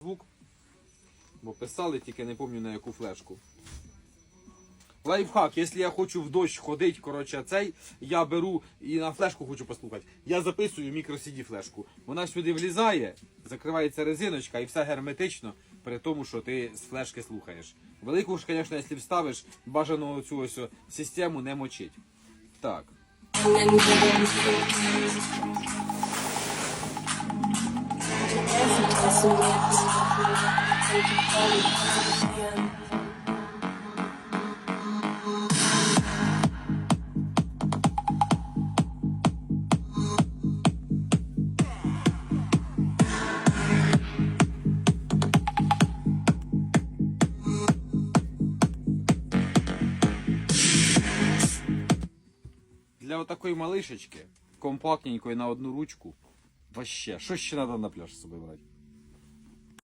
звук. Бо писали, тільки не пам'ятаю на яку флешку. Лайфхак, якщо я хочу в дощ ходити, коротше, цей, я беру і на флешку хочу послухати. Я записую мікро-CD флешку. Вона сюди влізає, закривається резиночка і все герметично, при тому, що ти з флешки слухаєш. Велику ж, звісно, якщо вставиш, бажано цю ось систему не мочить. Так. Для отакої малишечки, компактненької на одну ручку. Вообще, що ще треба на пляж з собою брати?